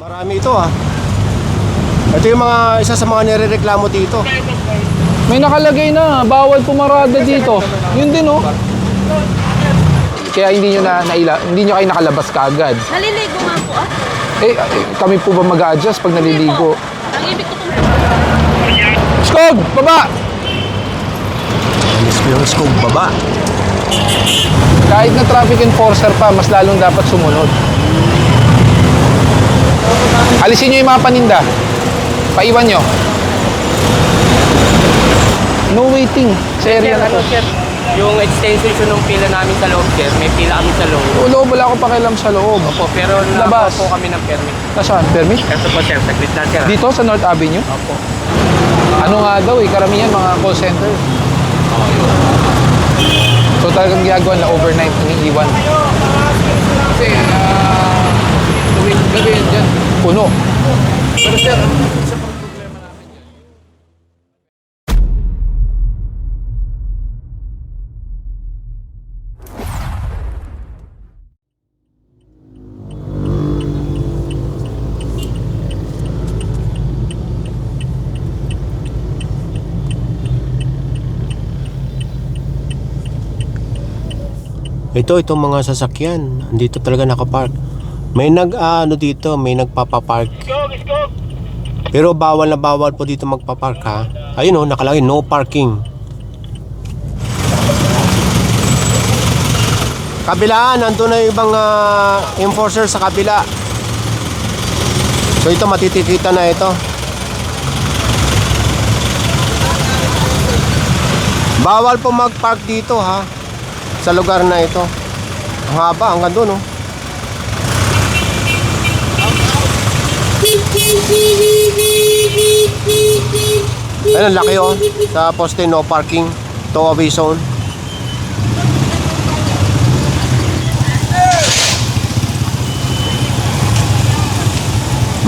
Marami ito ah. Ito yung mga isa sa mga nirereklamo dito. May nakalagay na, bawal pumarada dito. Yun din oh. Kaya hindi nyo na naila, hindi nyo kayo nakalabas kaagad. Naliligo nga po ah. Eh, eh, kami po ba mag-adjust pag naliligo? Ang ibig ko pong Skog! Baba! Miss ko yung scope baba. Kahit na traffic enforcer pa, mas lalong dapat sumunod. Alisin nyo yung mga paninda. Paiwan nyo. No waiting. Sa area na to. sir, yung extension ng pila namin sa loob, sir, may pila kami sa loob. Loob, wala akong pakialam sa loob. Opo, pero Labas. nakakuha po kami ng permit. Nasaan? Permit? Ito po, sir, saglit lang, sir. Dito sa North Avenue? Opo. Ano nga daw eh, karamihan mga call center. So talagang ginagawa na overnight iniiwan. Kasi, ah, tuwing gabi yan dyan, puno. Pero sir, ano sa problema namin dyan? Ito, itong mga sasakyan. Dito talaga nakapark. May nag, ah, ano dito, may nagpapapark. Pero bawal na bawal po dito magpapark ha. Ayun oh, nakalagay no parking. Kabilaan, nandun na yung ibang ah, enforcer sa kabila. So ito matitikita na ito. Bawal po magpark dito ha sa lugar na ito. Ang haba hanggang doon oh. Ayun, laki oh. Sa poste no parking, tow away zone.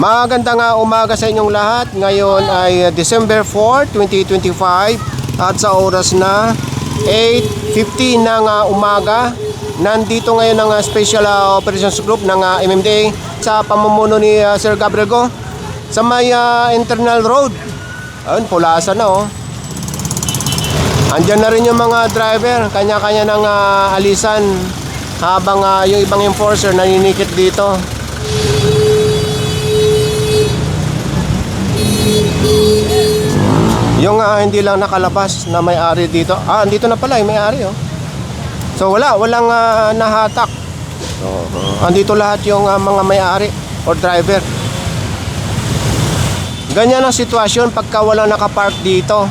Magandang nga umaga sa inyong lahat. Ngayon ay uh, December 4, 2025 at sa oras na 8.50 ng uh, umaga. Nandito ngayon ang Special Operations Group ng MMDA sa pamumuno ni Sir Gabriel Go sa may uh, internal road. Ayun, pulasa na oh. Andyan na rin yung mga driver, kanya-kanya ng uh, alisan habang uh, yung ibang enforcer naninikit dito. Yung ah, hindi lang nakalabas na may-ari dito. Ah, dito na pala, yung may-ari oh. So wala, walang ah, nahatak. So, ah, andito lahat yung ah, mga may-ari or driver. Ganyan ang sitwasyon pagka walang nakapark dito.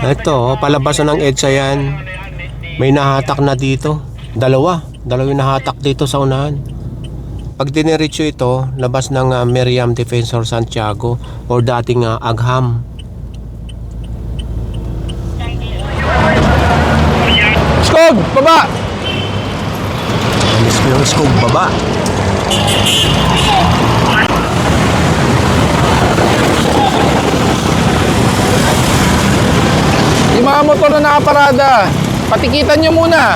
Ito, oh, palabas na ng EDSA yan. May nahatak na dito. Dalawa. Dalawa yung nahatak dito sa unahan. Pag diniretso ito, labas ng uh, Miriam Defensor Santiago or dating uh, Agham. Skog! Baba! Miss ko baba. Yung mga motor na nakaparada, patikitan nyo muna.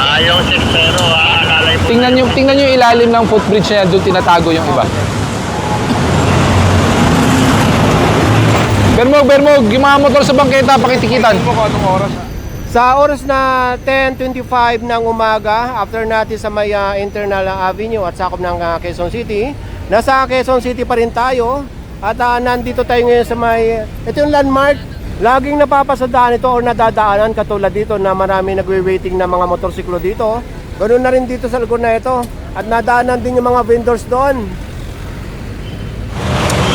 Ayaw sir, pero aalalay mo. Tingnan nyo, tingnan nyo yung ilalim ng footbridge na yan, doon tinatago yung iba. Bermog, Bermog, yung mga motor sa bangketa, pakitikitan. Sa oras na 10.25 ng umaga, after natin sa may uh, internal avenue at sakop ng uh, Quezon City, nasa Quezon City pa rin tayo at uh, nandito tayo ngayon sa may, ito yung landmark, laging napapasadaan ito o nadadaanan katulad dito na marami nagwe-waiting na mga motorsiklo dito. Ganun na rin dito sa lugar na ito at nadaanan din yung mga vendors doon.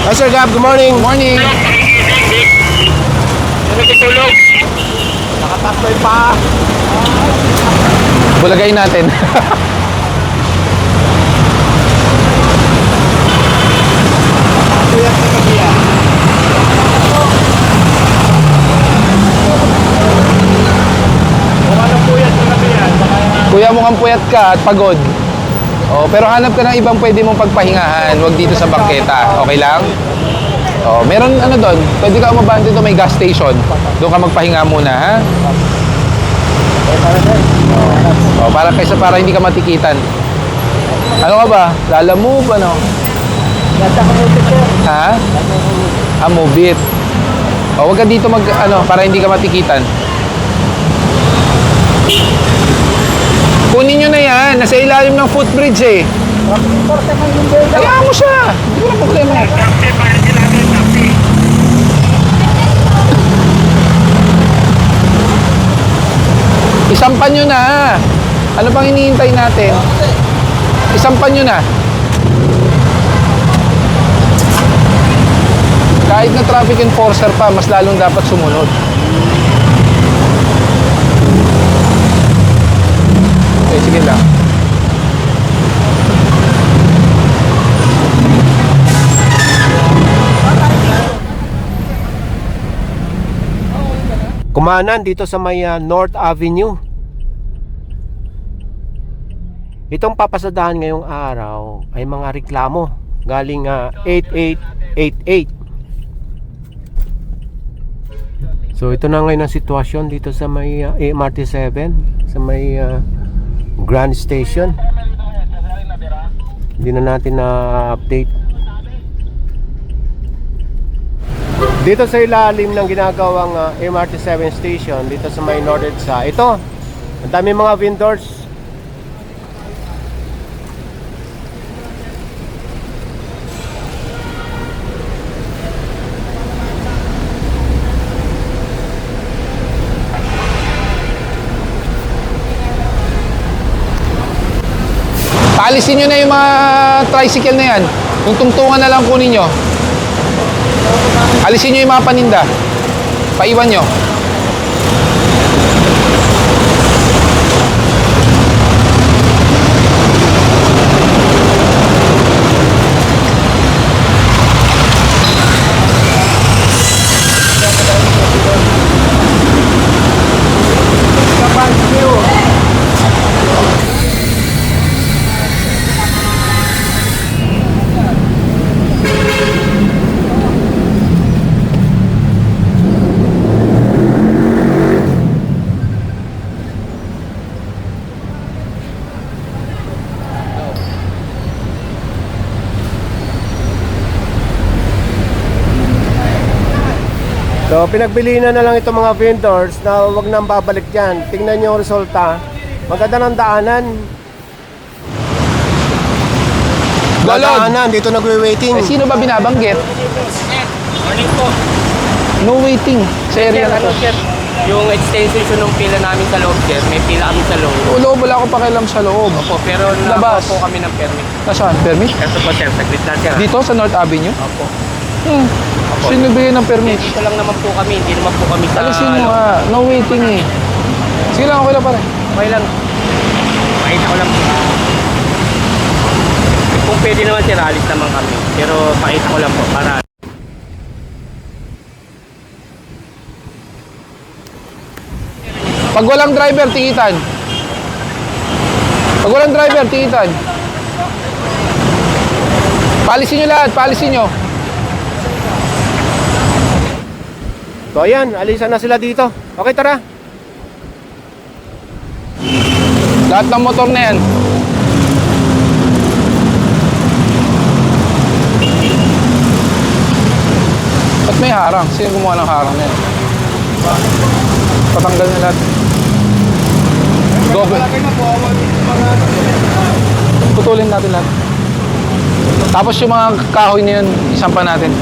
Hi Sir Gab, good morning. Morning! Natutulog. Nakatakbo yung paa. Bulagay natin. Kuya, mukhang puyat ka at pagod. Oh, pero hanap ka ng ibang pwede mong pagpahingahan. Huwag dito sa bangketa. Okay lang? Oh, meron ano doon, pwede ka umabante doon may gas station. Doon ka magpahinga muna, ha? Oh, para kaysa para hindi ka matikitan. Ano ka ba? Lala move, ano? Ha? Ah, move it. Oh, wag ka dito mag, ano, para hindi ka matikitan. Kunin nyo na yan. Nasa ilalim ng footbridge eh. Kaya mo siya. Hindi ko na problema. Isampan nyo na. Ano pang hinihintay natin? Isampan nyo na. Kahit na traffic enforcer pa, mas lalong dapat sumunod. Okay, sige lang. Kumanan dito sa may ah, North Avenue. Itong papasadahan ngayong araw ay mga reklamo galing ah, 8888. So ito na ngayon ang sitwasyon dito sa may ah, MRT 7 sa may ah, Grand Station. Hindi na natin na update. Dito sa ilalim ng ginagawang ah, MRT 7 station dito sa may North EDSA. Ito, ang dami mga vendors. Paalisin nyo na yung mga tricycle na yan. Yung tungtungan na lang kunin nyo. Alisin nyo yung mga paninda. Paiwan nyo. So pinagbili na na lang itong mga vendors na wag nang babalik dyan. Tingnan nyo ang resulta. Maganda ng daanan. Golod! Daanan, dito nagwe-waiting. Eh, sino ba binabanggit? Morning po. No waiting. Sa area Sir, na ano to. sir, yung extension ng pila namin sa loob sir, may pila kami sa loob. Loob, wala akong pakialam sa loob. Opo, pero Labas. nakapo po kami ng permit. Nasaan? Permit? Ito po sir, saglit lang sir. ah. Dito sa North Avenue? Opo. Hmm. Sino nagbigay ng permit? Dito lang naman po kami, hindi naman po kami sa... Alisin mo ha. No waiting eh. Sige lang, okay lang pare. Okay lang. Makita ko lang po. Kung pwede naman sir, alis naman kami. Pero pakita ko lang po para... Pag walang driver, tikitan. Pag walang driver, tikitan. Paalisin nyo lahat, paalisin nyo. So ayan, alisan na sila dito. Okay, tara. Lahat ng motor na yan. Ba't may harang? Sino gumawa ng harang na yan? Patanggal na lahat. Gobe. Putulin natin lahat. Tapos yung mga kahoy na yun, isampa natin.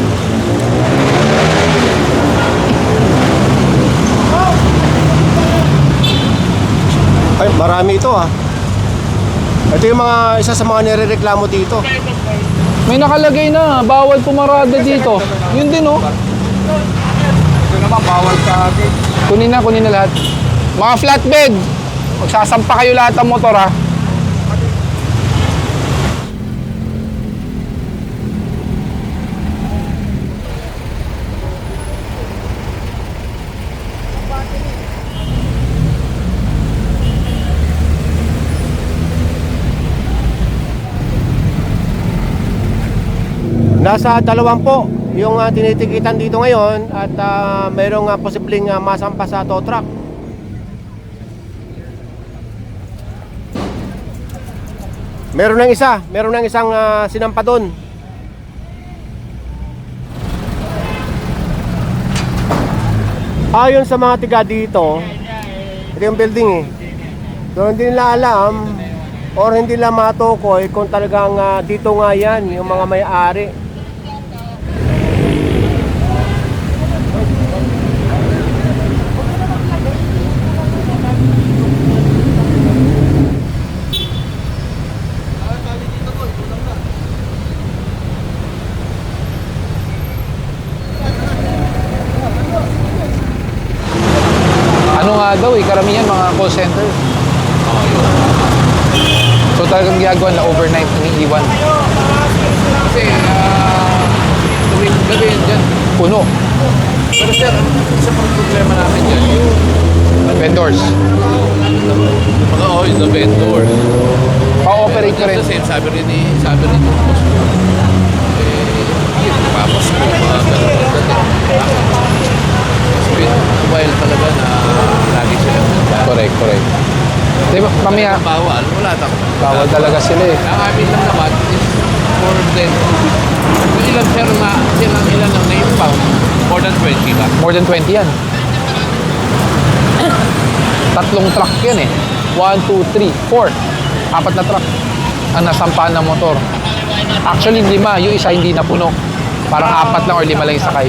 Ay, marami ito ah. Ito yung mga isa sa mga nirereklamo dito. May nakalagay na, bawal pumarada dito. Yun din oh. Ito naman, bawal sa atin. Kunin na, kunin na lahat. Mga flatbed, magsasampa kayo lahat ng motor ha. Nasa dalawampo yung uh, tinitikitan dito ngayon at ah, mayroong uh, posibleng ah, masampa sa tow truck. Meron ng isa, meron ng isang ah, sinampa doon. Ayon sa mga tiga dito, ito yung building eh. So hindi nila alam or hindi nila matukoy kung talagang ah, dito nga yan yung mga may-ari. Ano nga daw eh, karamihan mga call center. So talagang ginagawa na overnight iniiwan. Kasi, ah, tuwing gabi yan dyan. Puno. Pero sir, ano isa pang problema namin dyan? Yung Vendors. mga oh, yung vendor. Pa-operate ka rin. Kasi sabi rin ni, sabi rin ni boss ko, eh, yun, papas ko mga ganun. While talaga na lagi sila. Correct, correct. Di ba, mamaya, Bawal, wala tao. bawal talaga sila eh. Ang amin lang naman is more than yung ilan sir na silang ilan ang na-impound more than 20 ba? More than 20 yan. Tatlong truck yan eh. 1, 2, 3, 4. Apat na truck ang nasampahan ng motor. Actually, lima. Yung isa hindi napuno. Parang apat lang or lima lang yung sakay.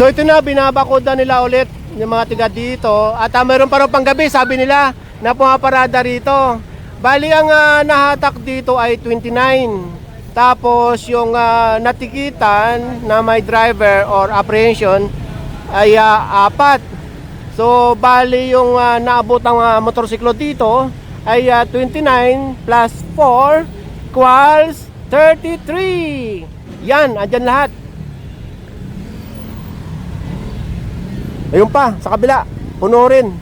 So ito na, binabakoda nila ulit yung mga tiga dito. At ah, mayroon pa rin panggabi, sabi nila, na pumaparada rito. Bali ang ah, nahatak dito ay 29. Tapos yung ah, natikitan na may driver or apprehension ay ah, apat. So bali yung ah, naabot ang ah, motorsiklo dito ay ah, 29 plus 4 equals 33. Yan, andyan lahat. Ayun pa, sa kabila, puno rin.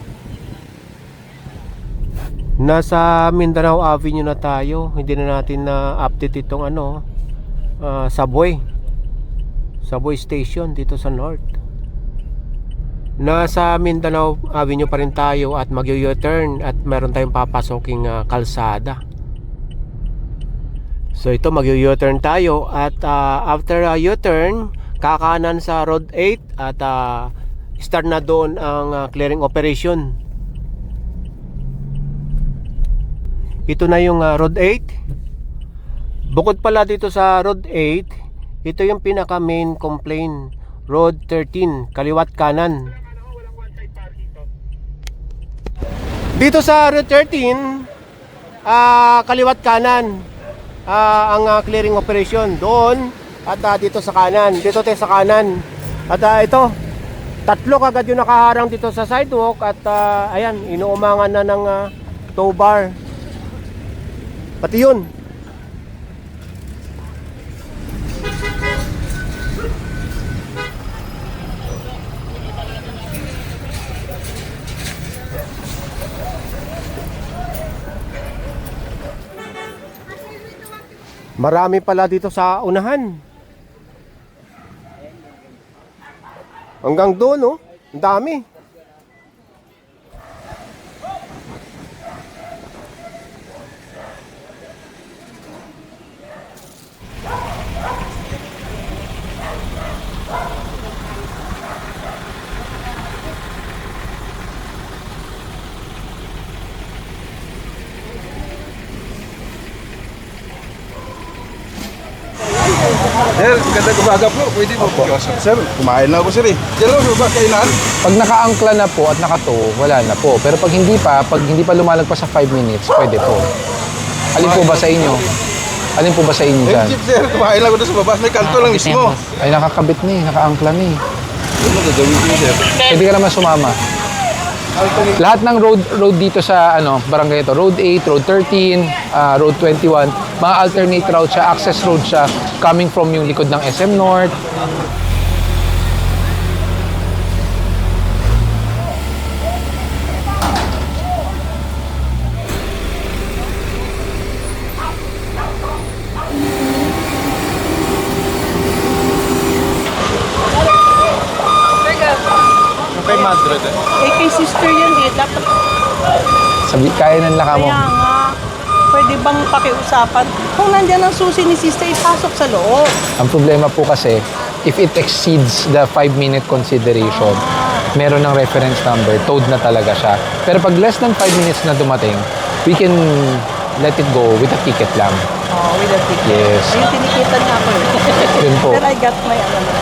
Nasa Mindanao Avenue na tayo. Hindi na natin na update itong ano, ah, subway. Subway station dito sa North. Nasa Mindanao Avenue pa rin tayo at mag-u-turn at meron tayong papasoking ah, kalsada. So ito mag-u-turn tayo at ah, after a U-turn, kakanan sa Road 8 at ah, start na doon ang ah, clearing operation. Ito na yung ah, Road 8. Bukod pala dito sa Road 8, ito yung pinaka main complaint. Road 13, kaliwat kanan. Dito sa Road 13, ah, kaliwat kanan ah, ang clearing operation doon at ah, dito sa kanan. Dito tayo sa kanan. At ah, ito, tatlo kagad yung nakaharang dito sa sidewalk at ah, ayan, inuumangan na ng ah, tow bar. Pati yun. Marami pala dito sa unahan. Hanggang doon, oh. Ang dami. Sir, ganda umaga po. Pwede po po. Sir, kumain na ako sir eh. Diyan lang ba kainan? Pag nakaangkla na po at nakato, wala na po. Pero pag hindi pa, pag hindi pa lumalagpas sa 5 minutes, pwede po. Alin po ba sa inyo? Alin po ba sa inyo Eh, dyan? jeep sir, kumain lang ako doon sa baba. May kanto lang mismo. Ay, nakakabit ni, nakaangkla ni. Ano gagawin ko sir? Pwede ka naman sumama. Lahat ng road road dito sa ano, barangay ito, Road 8, Road 13, ah, Road 21, mga alternate route siya, access road siya, coming from yung likod ng SM North, kay Madrid eh. Eh, kay sister yun eh. Dapat... Sabi, kaya ng laka mo. Kaya nga. Pwede bang pakiusapan? Kung nandyan ang susi ni sister, ipasok sa loob. Ang problema po kasi, if it exceeds the 5-minute consideration, meron ng reference number, towed na talaga siya. Pero pag less than 5 minutes na dumating, we can let it go with a ticket lang. Oh, with a ticket. Yes. Ayun, tinikitan niya ako eh. Yun po. Then I got my ano na.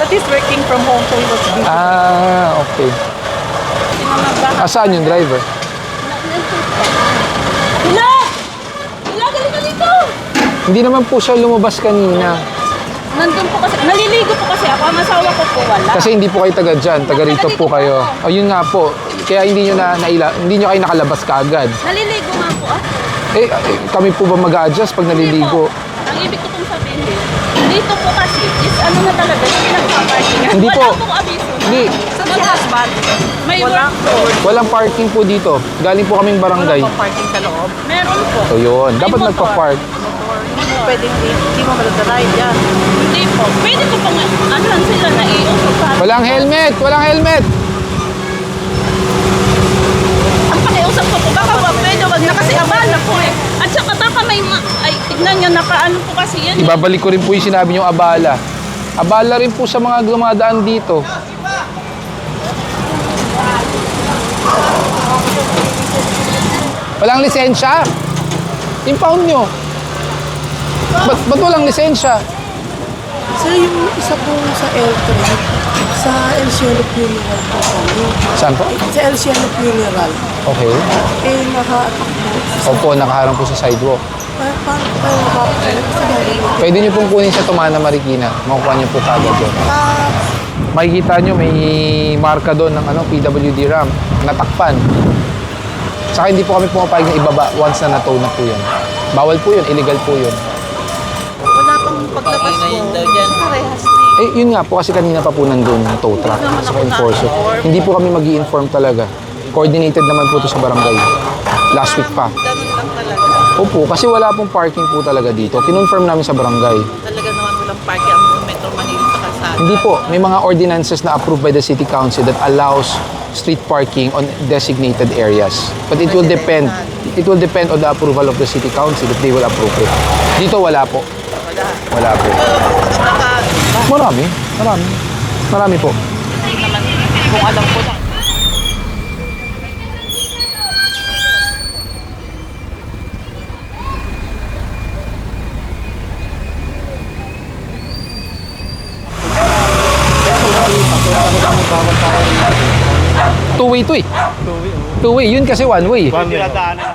But he's working from home, so he was busy. Ah, okay. Sino nagbaha? Asaan yung driver? Hila! Hila, galing ka dito! Hindi naman po siya lumabas kanina. Nandun po kasi, naliligo po kasi ako. Ang asawa ko po wala. Kasi hindi po kayo taga dyan, taga rito po kayo. Ayun nga po. Kaya hindi nyo na naila, hindi nyo kayo nakalabas kaagad. Naliligo nga po ah. Eh, eh, kami po ba mag-adjust pag naliligo? Ang ibig ko pong sabihin, dito po kasi is ano na talaga, yung pinagpaparking. Hindi po. Wala pong abiso na. Hindi. Sa si husband, May wala. work. Walang parking po dito. Galing po kaming barangay. Parking sa loob. Meron po. So yun, dapat motor. nagpa-park. Hindi mo pwedeng, hindi mo maladaray yan. Hindi po. Pwede ko pong, ano lang sila na iusap sa Walang helmet! Walang helmet! Ang pakiusap ko po, baka wag, pwede wag na kasi abala po eh. At saka baka may, ma- ay, tignan nyo, nakaano po kasi yan eh. Ibabalik ko rin po yung sinabi niyong abala. Abala rin po sa mga dumadaan dito. Walang lisensya? Impound nyo. Ba't, ba't walang lisensya? Sir, yung isa po sa L3, sa El Cielo Funeral po kami. Saan po? Sa El Cielo Funeral, Okay. eh, naka-attack po. Opo, nakaharang po sa sidewalk. Pa- Paano tayo makakapalit? Kasi galing Pwede nyo pong kunin sa Tumana Marikina. Makukuha nyo po kagad yun. Ah, Makikita nyo may marka doon ng ano, PWD ramp. Natakpan. Saka hindi po kami pumapayag na ibaba once na natow na po yun. Bawal po yun, illegal po yun. Eh, yun nga po kasi kanina pa po nandun yung tow truck sa enforcer. Hindi po kami mag inform talaga. Coordinated naman po to sa barangay. Last week pa. Ganun lang talaga. Opo, kasi wala pong parking po talaga dito. Kinonfirm namin sa barangay. Talaga naman walang parking ang Metro Manila sa kalsada. Hindi po, may mga ordinances na approved by the city council that allows street parking on designated areas. But it will depend. It will depend on the approval of the city council if they will approve it. Dito wala po. Wala. Wala po. Marami. Marami. Marami po. naman, kung alam ko na. Two-way to eh. Two-way. Yun kasi one way. Dinadaanan ako.